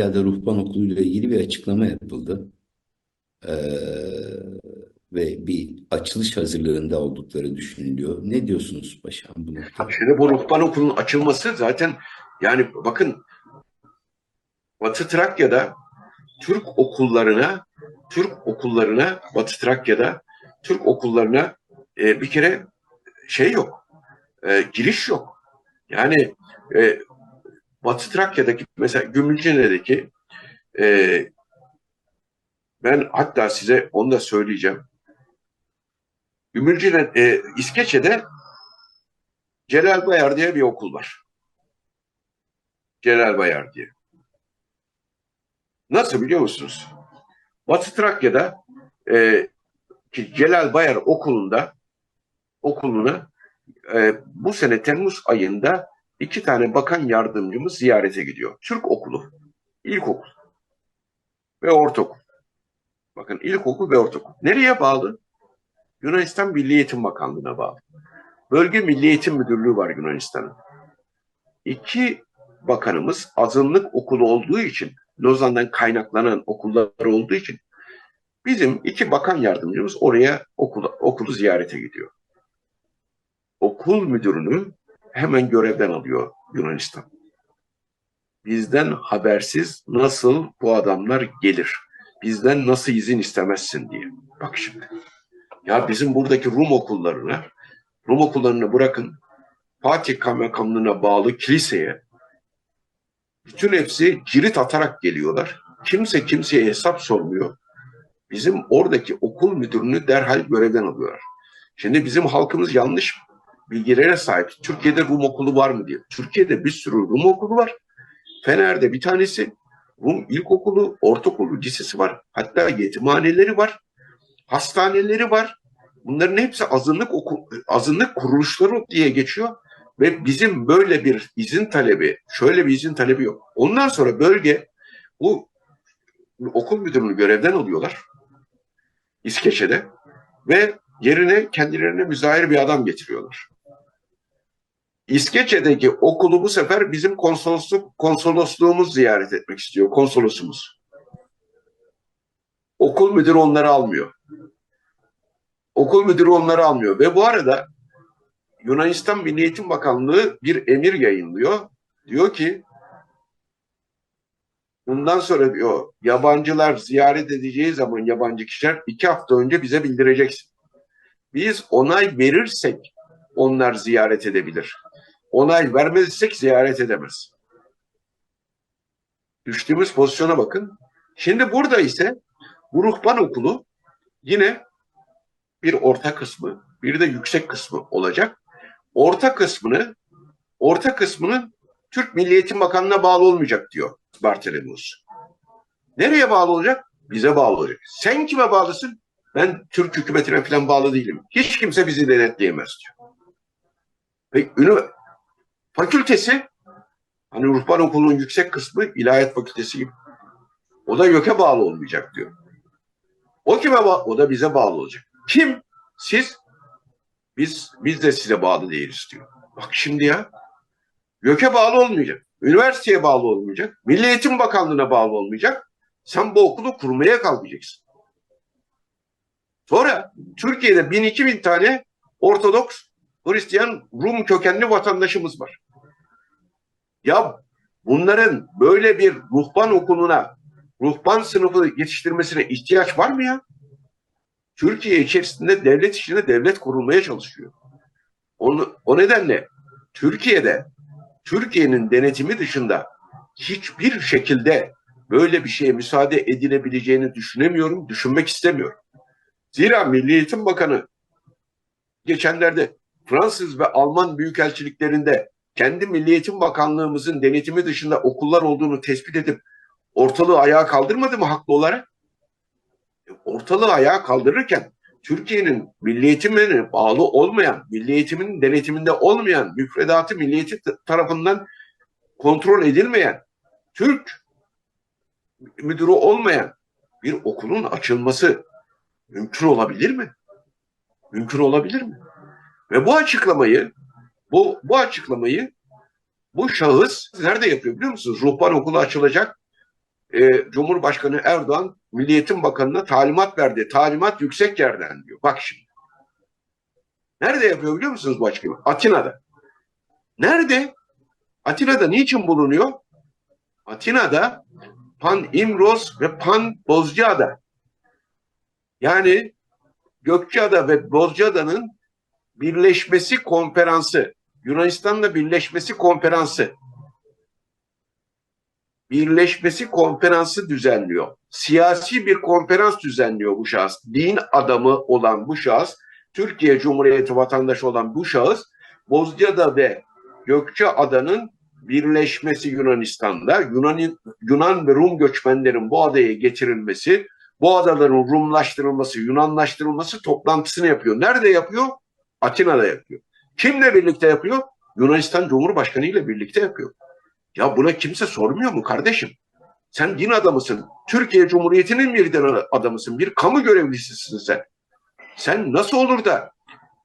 Trakya'da ruhban okulu ile ilgili bir açıklama yapıldı. Ee, ve bir açılış hazırlığında oldukları düşünülüyor. Ne diyorsunuz paşam bu noktada? Şimdi bu ruhban okulunun açılması zaten yani bakın Batı Trakya'da Türk okullarına Türk okullarına Batı Trakya'da Türk okullarına e, bir kere şey yok. E, giriş yok. Yani e, Batı Trakya'daki mesela Gümülcine'deki e, ben hatta size onu da söyleyeceğim. Gümülcine, e, İskeçe'de Celal Bayar diye bir okul var. Celal Bayar diye. Nasıl biliyor musunuz? Batı Trakya'da e, Celal Bayar okulunda okuluna e, bu sene Temmuz ayında iki tane bakan yardımcımız ziyarete gidiyor. Türk okulu, ilkokul ve ortaokul. Bakın ilkokul ve ortaokul. Nereye bağlı? Yunanistan Milli Eğitim Bakanlığı'na bağlı. Bölge Milli Eğitim Müdürlüğü var Yunanistan'ın. İki bakanımız azınlık okulu olduğu için, Lozan'dan kaynaklanan okullar olduğu için bizim iki bakan yardımcımız oraya okulu, okulu ziyarete gidiyor. Okul müdürünü hemen görevden alıyor Yunanistan. Bizden habersiz nasıl bu adamlar gelir? Bizden nasıl izin istemezsin diye. Bak şimdi. Ya bizim buradaki Rum okullarına, Rum okullarını bırakın, Fatih Kaymakamlığı'na bağlı kiliseye, bütün hepsi cirit atarak geliyorlar. Kimse kimseye hesap sormuyor. Bizim oradaki okul müdürünü derhal görevden alıyorlar. Şimdi bizim halkımız yanlış bilgilere sahip. Türkiye'de Rum okulu var mı diye. Türkiye'de bir sürü Rum okulu var. Fener'de bir tanesi Rum ilkokulu, ortaokulu, lisesi var. Hatta yetimhaneleri var. Hastaneleri var. Bunların hepsi azınlık okul, azınlık kuruluşları diye geçiyor ve bizim böyle bir izin talebi, şöyle bir izin talebi yok. Ondan sonra bölge bu okul müdürünü görevden alıyorlar İskeçe'de ve yerine kendilerine müzahir bir adam getiriyorlar. İskeçe'deki okulu bu sefer bizim konsolosluk konsolosluğumuz ziyaret etmek istiyor, konsolosumuz. Okul müdürü onları almıyor. Okul müdürü onları almıyor ve bu arada Yunanistan Milli Eğitim Bakanlığı bir emir yayınlıyor. Diyor ki bundan sonra diyor yabancılar ziyaret edeceği zaman yabancı kişiler iki hafta önce bize bildireceksin. Biz onay verirsek onlar ziyaret edebilir. Onay vermezsek ziyaret edemez. Düştüğümüz pozisyona bakın. Şimdi burada ise bu ruhban okulu yine bir orta kısmı, bir de yüksek kısmı olacak. Orta kısmını, orta kısmının Türk Milli Eğitim Bakanlığı'na bağlı olmayacak diyor Bartolomeus. Nereye bağlı olacak? Bize bağlı olacak. Sen kime bağlısın? Ben Türk hükümetine falan bağlı değilim. Hiç kimse bizi denetleyemez diyor. Ve fakültesi, hani ruhban okulunun yüksek kısmı ilahiyat fakültesi gibi. O da YÖK'e bağlı olmayacak diyor. O kime bağlı? O da bize bağlı olacak. Kim? Siz? Biz biz de size bağlı değiliz diyor. Bak şimdi ya. YÖK'e bağlı olmayacak. Üniversiteye bağlı olmayacak. Milli Eğitim Bakanlığı'na bağlı olmayacak. Sen bu okulu kurmaya kalkacaksın. Sonra Türkiye'de 1000-2000 tane Ortodoks Hristiyan Rum kökenli vatandaşımız var. Ya bunların böyle bir ruhban okuluna, ruhban sınıfı yetiştirmesine ihtiyaç var mı ya? Türkiye içerisinde devlet içinde devlet kurulmaya çalışıyor. Onu, o nedenle Türkiye'de Türkiye'nin denetimi dışında hiçbir şekilde böyle bir şeye müsaade edilebileceğini düşünemiyorum, düşünmek istemiyorum. Zira Milli Eğitim Bakanı geçenlerde Fransız ve Alman büyükelçiliklerinde kendi Milli Eğitim Bakanlığımızın denetimi dışında okullar olduğunu tespit edip ortalığı ayağa kaldırmadı mı haklı olarak? Ortalığı ayağa kaldırırken Türkiye'nin milli eğitimine bağlı olmayan, milli eğitimin denetiminde olmayan, müfredatı milli eğitim tarafından kontrol edilmeyen, Türk müdürü olmayan bir okulun açılması mümkün olabilir mi? Mümkün olabilir mi? Ve bu açıklamayı bu bu açıklamayı bu şahıs nerede yapıyor biliyor musunuz? Ruhban okulu açılacak. e, Cumhurbaşkanı Erdoğan Milli Eğitim Bakanı'na talimat verdi. Talimat yüksek yerden diyor. Bak şimdi. Nerede yapıyor biliyor musunuz başkanım? Atina'da. Nerede? Atina'da niçin bulunuyor? Atina'da Pan İmros ve Pan Bozcaada. Yani Gökçeada ve Bozcaada'nın birleşmesi konferansı. Yunanistan'la birleşmesi konferansı. Birleşmesi konferansı düzenliyor. Siyasi bir konferans düzenliyor bu şahıs. Din adamı olan bu şahıs, Türkiye Cumhuriyeti vatandaşı olan bu şahıs, Bozcaada ve Gökçeada'nın birleşmesi Yunanistan'da, Yunan, Yunan ve Rum göçmenlerin bu adaya getirilmesi, bu adaların Rumlaştırılması, Yunanlaştırılması toplantısını yapıyor. Nerede yapıyor? Atina'da yapıyor. Kimle birlikte yapıyor? Yunanistan Cumhurbaşkanı ile birlikte yapıyor. Ya buna kimse sormuyor mu kardeşim? Sen din adamısın. Türkiye Cumhuriyeti'nin bir din adamısın. Bir kamu görevlisisin sen. Sen nasıl olur da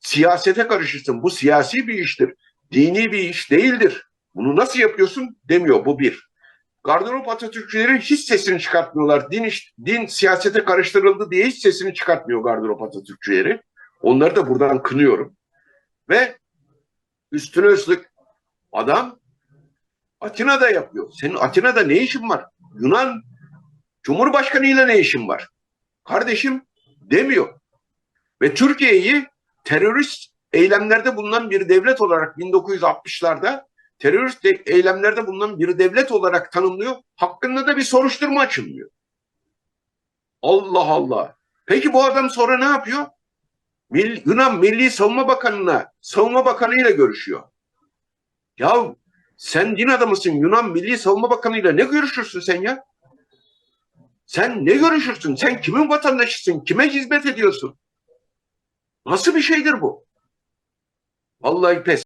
siyasete karışırsın? Bu siyasi bir iştir. Dini bir iş değildir. Bunu nasıl yapıyorsun demiyor. Bu bir. Gardırop Atatürkçüleri hiç sesini çıkartmıyorlar. Din, iş- din siyasete karıştırıldı diye hiç sesini çıkartmıyor Gardırop Atatürkçüleri. Onları da buradan kınıyorum. Ve üstüne üstlük adam Atina'da yapıyor. Senin Atina'da ne işin var? Yunan Cumhurbaşkanı ile ne işin var? Kardeşim demiyor. Ve Türkiye'yi terörist eylemlerde bulunan bir devlet olarak 1960'larda terörist de- eylemlerde bulunan bir devlet olarak tanımlıyor. Hakkında da bir soruşturma açılmıyor. Allah Allah. Peki bu adam sonra ne yapıyor? Mil- Yunan Milli Savunma Bakanı'na, Savunma Bakanı ile görüşüyor. Ya sen din adamısın Yunan Milli Savunma Bakanı ile ne görüşürsün sen ya? Sen ne görüşürsün? Sen kimin vatandaşısın? Kime hizmet ediyorsun? Nasıl bir şeydir bu? Vallahi pes.